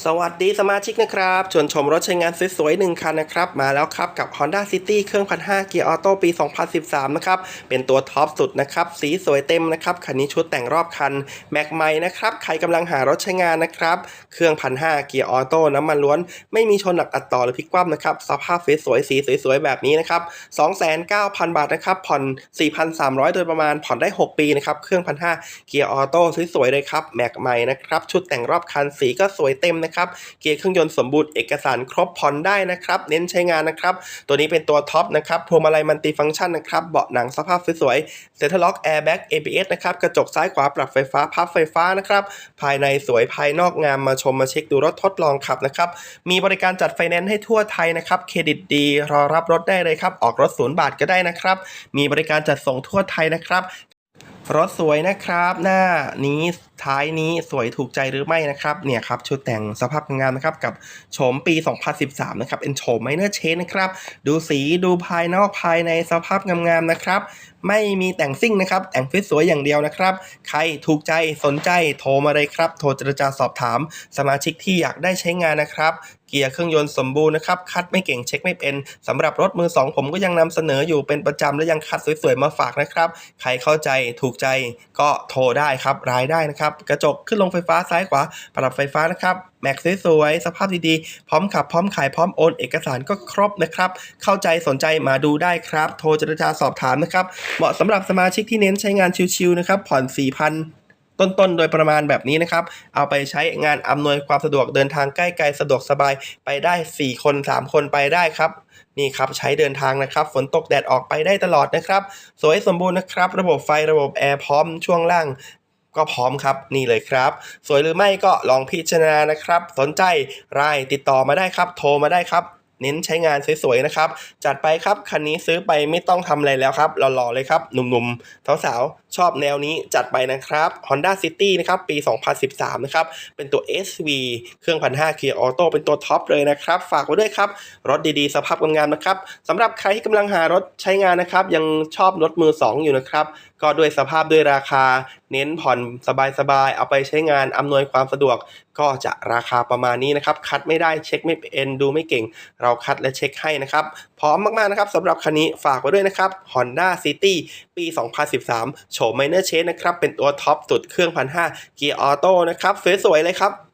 สวัสดีสมาชิกนะครับชวนชมรถใช้งานสวยๆหนึ่งคันนะครับ มาแล้วครับกับ Honda City เครื่องพันห้าเกียร์ออโต้ปี 2013 นะครับ เป็นตัวท็อปสุดนะครับ สีสวยเต็มนะครับ คันนี้ชุดแต่งรอบคัน แม็กไมนะครับ ใครกำลังหารถใช้งานนะครับ เครื่องพันห้าเกียร์ออโต้น้ำมันล้วน ไม่มีชนหนักอัดต่อหรือพลิกคว่ำนะครับ สภาพสวยๆสีสวยๆแบบนี้นะครับ 29,000 บาทนะครับ ผ่อน 4,300 โดยประมาณผ่อนได้ 6 ปีนะครับ เครื่องพันห้าเกียร์ออโต้สวยๆเลยครับ แม็กไมนะครับ ชุดแต่งรอบคันสีก็สวยเต็มนะครับ เกียร์เครื่องยนต์สมบูรณ์เอกสารครบผ่อนได้นะครับ เน้นใช้งานนะครับ ตัวนี้เป็นตัวท็อปนะครับพวงมาลัยมัลติฟังก์ชันนะครับเบาะหนังสภาพสวยๆเซ็นทรัลล็อกแอร์แบ็ก ABS นะครับกระจกซ้ายขวาปรับไฟฟ้าพับไฟฟ้านะครับภายในสวยภายนอกงามมาชมมาเช็คดูรถทดลองขับนะครับมีบริการจัดไฟแนนซ์ให้ทั่วไทยนะครับเครดิตดีรอรับรถได้เลยครับออกรถศูนย์บาทก็ได้นะครับ มีบริการจัดส่งทั่วไทยนะครับรถสวยนะครับ หน้านี้ท้ายนี้สวยถูกใจหรือไม่นะครับเนี่ยครับชุดแต่งสภาพงามนะครับกับโฉมปี 2013 นะครับเป็นโฉมไมเนอร์เชนนะครับ ดูสีดูภายนอกภายในสภาพงามๆนะครับ ไม่มีแต่งซิ่งนะครับ แต่งฟิตสวยอย่างเดียวนะครับ ใครถูกใจสนใจโทรมาเลยครับ โทรเจรจาสอบถาม สมาชิกที่อยากได้ใช้งานนะครับเกียร์เครื่องยนต์สมบูรณ์นะครับ คัดไม่เก่งเช็คไม่เป็นสำหรับรถมือสองผมก็ยังนำเสนออยู่เป็นประจำและยังคัดสวยๆมาฝากนะครับ ใครเข้าใจถูกใจก็โทรได้ครับรายได้นะครับกระจกขึ้นลงไฟฟ้าซ้ายขวา ปรับไฟฟ้านะครับ แม็กสวยๆ สภาพดีๆ พร้อมขับ พร้อมขาย พร้อมโอน เอกสารก็ครบนะครับ เข้าใจสนใจมาดูได้ครับ โทรเจรจาสอบถามนะครับ เหมาะสำหรับสมาชิกที่เน้นใช้งานชิวๆนะครับ ผ่อน 4,000ต้นๆ โดยประมาณแบบนี้นะครับ เอาไปใช้งานอำนวยความสะดวกเดินทางใกล้ไกลสะดวกสบายไปได้ 4 คน 3 คนไปได้ครับ นี่ครับใช้เดินทางนะครับ ฝนตกแดดออกไปได้ตลอดนะครับ สวยสมบูรณ์นะครับ ระบบไฟระบบแอร์พร้อมช่วงล่าง ก็พร้อมครับนี่เลยครับ สวยหรือไม่ก็ลองพิจารณานะครับ สนใจรายติดต่อมาได้ครับ โทรมาได้ครับเน้นใช้งานสวยๆนะครับ จัดไปครับ คันนี้ซื้อไปไม่ต้องทำอะไรแล้วครับหล่อๆเลยครับ หนุ่มๆสาวๆ ชอบแนวนี้จัดไปนะครับ Honda City นะครับปี 2013 นะครับ เป็นตัว SV เครื่อง 1,500 Gear Auto เป็นตัวท็อปเลยนะครับ ฝากไว้ด้วยครับ รถดีๆ สภาพงามๆนะครับสำหรับใครที่กำลังหารถใช้งานนะครับ ยังชอบรถมือ 2 อยู่นะครับ ก็ด้วยสภาพด้วยราคา เน้นผ่อนสบายๆ เอาไปใช้งานอำนวยความสะดวก ก็จะราคาประมาณนี้นะครับ คัดไม่ได้เช็คไม่เป็นดูไม่เก่ง เราคัดและเช็คให้นะครับพร้อมมากๆนะครับสำหรับคันนี้ฝากไว้ด้วยนะครับ Honda City ปี 2013โฉมไมเนอร์เชนนะครับ เป็นตัวท็อปสุดเครื่องพันห้าเกียร์ออโต้นะครับ สวยๆเลยครับ